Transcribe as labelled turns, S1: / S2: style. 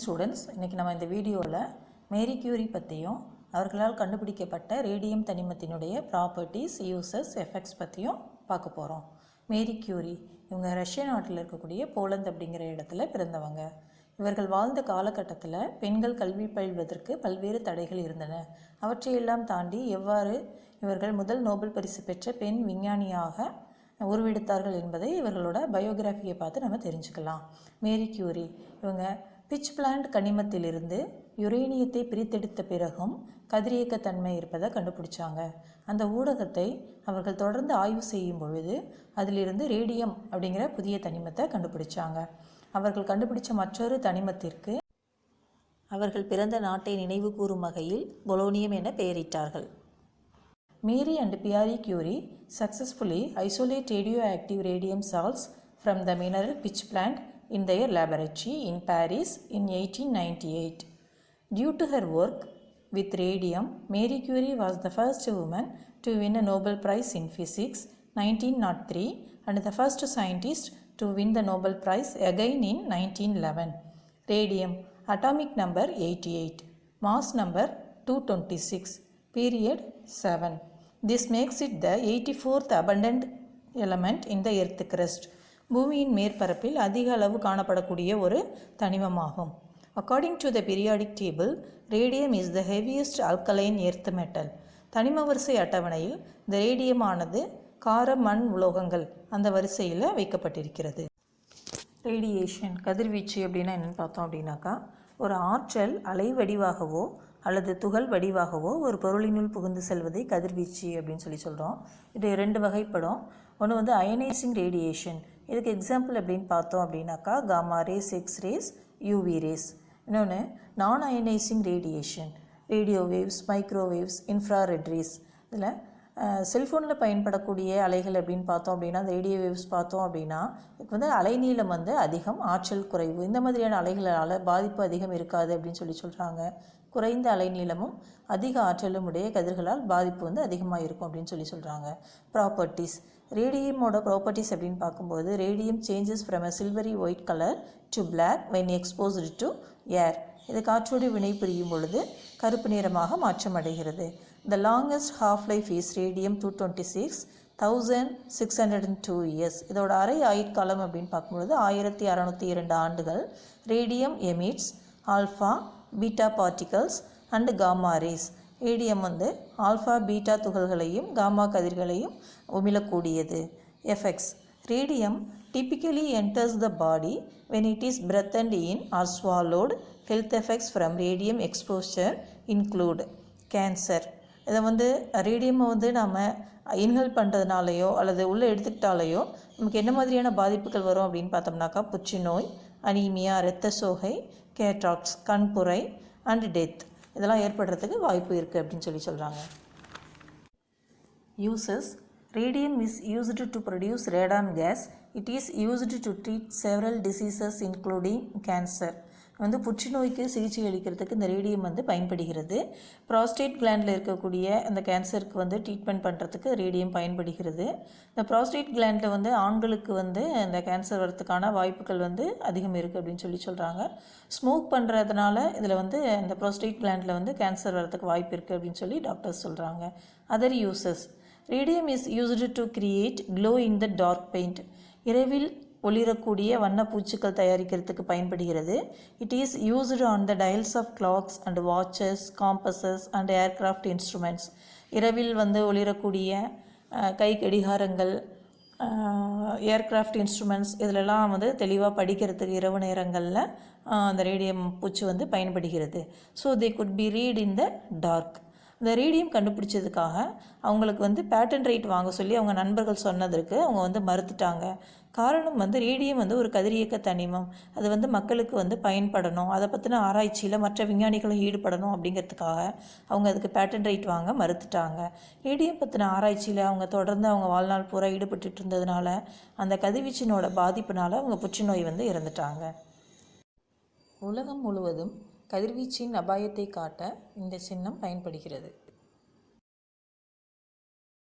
S1: Students இன்றைக்கி நம்ம இந்த வீடியோவில் மேரி கியூரி பற்றியும் அவர்களால் கண்டுபிடிக்கப்பட்ட ரேடியம் தனிமத்தினுடைய ப்ராப்பர்ட்டிஸ் யூசஸ் எஃபெக்ட்ஸ் பற்றியும் பார்க்க போகிறோம் மேரி கியூரி இவங்க ரஷ்ய நாட்டில் இருக்கக்கூடிய போலந்து அப்படிங்கிற இடத்துல பிறந்தவங்க. இவர்கள் வாழ்ந்த காலகட்டத்தில் பெண்கள் கல்வி பயில்வதற்கு பல்வேறு தடைகள் இருந்தன. அவற்றையெல்லாம் தாண்டி எவ்வாறு இவர்கள் முதல் நோபல் பரிசு பெற்ற பெண் விஞ்ஞானியாக உருவெடுத்தார்கள் என்பதை இவர்களோட பயோகிராஃபியை பார்த்து நம்ம தெரிஞ்சுக்கலாம். மேரி கியூரி இவங்க பிச் பிளான்ட் கனிமத்திலிருந்து யுரேனியத்தை பிரித்தெடுத்த பிறகும் கதிரியக்கத்தன்மை இருப்பதை கண்டுபிடிச்சாங்க. அந்த ஊடகத்தை அவர்கள் தொடர்ந்து ஆய்வு செய்யும் பொழுது அதிலிருந்து ரேடியம் அப்படிங்கிற புதிய தனிமத்தை கண்டுபிடிச்சாங்க. அவர்கள் கண்டுபிடிச்ச மற்றொரு தனிமத்திற்கு அவர்கள் பிறந்த நாட்டை நினைவு கூறும் வகையில் பொலோனியம் என பெயரிட்டார்கள். Marie and Pierre Curie successfully isolate radioactive radium salts from the mineral pitchblende in their laboratory in Paris in 1898. Due to her work with radium, Mary Curie was the first woman to win a Nobel Prize in Physics 1903 and the first scientist to win the Nobel Prize again in 1911. Radium, atomic number 88, mass number 226, period 7. This makes it the 84th abundant element in the earth crust. பூமியின் மேற்பரப்பில் அதிக அளவு காணப்படக்கூடிய ஒரு தனிமமாகும். According to the periodic table radium is the heaviest alkaline earth metal தனிம வரிசை அட்டவணையில் இந்த ரேடியமானது கார மண் உலோகங்கள் அந்த வரிசையில் வைக்கப்பட்டிருக்கிறது. ரேடியேஷன் கதிர்வீச்சு அப்படின்னா என்னென்னு பார்த்தோம் அப்படின்னாக்கா ஒரு ஆற்றல் அலை வடிவாகவோ அல்லது துகள் வடிவாகவோ ஒரு பொருளினுள் புகுந்து செல்வதை கதிர்வீச்சு அப்படின்னு சொல்லி சொல்கிறோம் இது ரெண்டு வகைப்படும். ஒன்று வந்து அயனைசிங் ரேடியேஷன் இதுக்கு எக்ஸாம்பிள் அப்படின்னு பார்த்தோம் அப்படின்னாக்கா gamma rays X rays UV rays இன்னொன்று non ionizing radiation radio waves microwaves infrared rays இதில் செல்ஃபோனில் பயன்படக்கூடிய அலைகள் அப்படின்னு பார்த்தோம் அப்படின்னா அந்த ரேடியோ வேவ்ஸ் பார்த்தோம் அப்படின்னா இதுக்கு வந்து அலைநீளம் வந்து அதிகம் ஆற்றல் குறைவு. இந்த மாதிரியான அலைகளால் பாதிப்பு அதிகம் இருக்காது அப்படின்னு சொல்லி சொல்கிறாங்க குறைந்த அலைநீளமும் அதிக ஆற்றலும் உடைய கதிர்களால் பாதிப்பு வந்து அதிகமாக இருக்கும் அப்படின்னு சொல்லி சொல்கிறாங்க ப்ராப்பர்ட்டிஸ் ரேடியமோட ப்ராப்பர்ட்டிஸ் அப்படின்னு பார்க்கும்போது radium changes from a silvery white colour to black when exposed to air இது காற்றோடு வினை புரியும் பொழுது கருப்பு நிறமாக மாற்றம் அடைகிறது. The longest half life is radium two twenty six thousand six hundred and two years இதோட அரை ஆயுட்காலம் அப்படின்னு பார்க்கும்பொழுது ஆயிரத்தி அறநூற்றி இரண்டு ஆண்டுகள் radium emits alpha beta particles and gamma rays radium வந்து ஆல்ஃபா பீட்டா துகள்களையும் காமா கதிர்களையும் உமிழக்கூடியது. Effects radium typically enters the body when it is breathed in or swallowed. Health effects from radium exposure include cancer. இதை வந்து ரேடியமை வந்து நாம் inhale பண்ணுறதுனாலையோ அல்லது உள்ளே எடுத்துக்கிட்டாலேயோ நமக்கு என்ன மாதிரியான பாதிப்புகள் வரும் அப்படின்னு பார்த்தோம்னாக்கா புற்றுநோய் அனீமியா இரத்த சோகை கேட்ராக்ஸ் கண்புரை அண்ட் டெத் இதெல்லாம் ஏற்படுறதுக்கு வாய்ப்பு இருக்குது அப்படின்னு சொல்லி சொல்கிறாங்க uses Radium is used to produce radon gas. It is used to treat several diseases including cancer. வந்து புற்றுநோய்க்கு சிகிச்சை அளிக்கிறதுக்கு இந்த ரேடியம் வந்து பயன்படுகிறது. ப்ராஸ்டேட் கிளாண்டில் இருக்கக்கூடிய அந்த கேன்சருக்கு வந்து ட்ரீட்மெண்ட் பண்ணுறதுக்கு ரேடியம் பயன்படுகிறது. இந்த ப்ராஸ்டேட் கிளாண்டில் வந்து ஆண்களுக்கு வந்து இந்த கேன்சர் வரத்துக்கான வாய்ப்புகள் வந்து அதிகம் இருக்குது அப்படின்னு சொல்லி சொல்கிறாங்க ஸ்மோக் பண்ணுறதுனால இதில் வந்து இந்த ப்ராஸ்டேட் கிளாண்டில் வந்து கேன்சர் வரத்துக்கு வாய்ப்பு இருக்குது அப்படின்னு சொல்லி டாக்டர்ஸ் சொல்கிறாங்க other uses radium is used to create glow in the dark paint இரவில் ஒளிரக்கூடிய வண்ணப்பூச்சிகள் தயாரிக்கிறதுக்கு பயன்படுகிறது. It is used on the dials of clocks and watches compasses and aircraft instruments இரவில் வந்து ஒளிரக்கூடிய கை கடிகாரங்கள் ஏர்க்ராஃப்ட் இன்ஸ்ட்ருமெண்ட்ஸ் இதிலெல்லாம் வந்து தெளிவாக படிக்கிறதுக்கு இரவு நேரங்களில் அந்த ரேடியம் பூச்சி வந்து பயன்படுகிறது. So they could be read in the dark இந்த ரேடியம் கண்டுபிடிச்சதுக்காக அவங்களுக்கு வந்து பேட்டன் ரைட் வாங்க சொல்லி அவங்க நண்பர்கள் சொன்னதற்கு அவங்க வந்து மறுத்துட்டாங்க. காரணம் வந்து ரேடியம் வந்து ஒரு கதிரியக்க தனிமம். அது வந்து மக்களுக்கு வந்து பயன்படணும். அதை பற்றின ஆராய்ச்சியில் மற்ற விஞ்ஞானிகளும் ஈடுபடணும் அப்படிங்கிறதுக்காக அவங்க அதுக்கு பேட்டன் ரைட் வாங்க மறுத்துட்டாங்க. ரேடியம் பற்றின ஆராய்ச்சியில் அவங்க தொடர்ந்து அவங்க வாழ்நாள் பூரா ஈடுபட்டுட்டு இருந்ததுனால அந்த கதிர்வீச்சினோட பாதிப்புனால அவங்க புற்றுநோய் வந்து இறந்துட்டாங்க. உலகம் முழுவதும் கதிர்வீச்சின் அபாயத்தை காட்ட இந்த சின்னம் பயன்படுகிறது.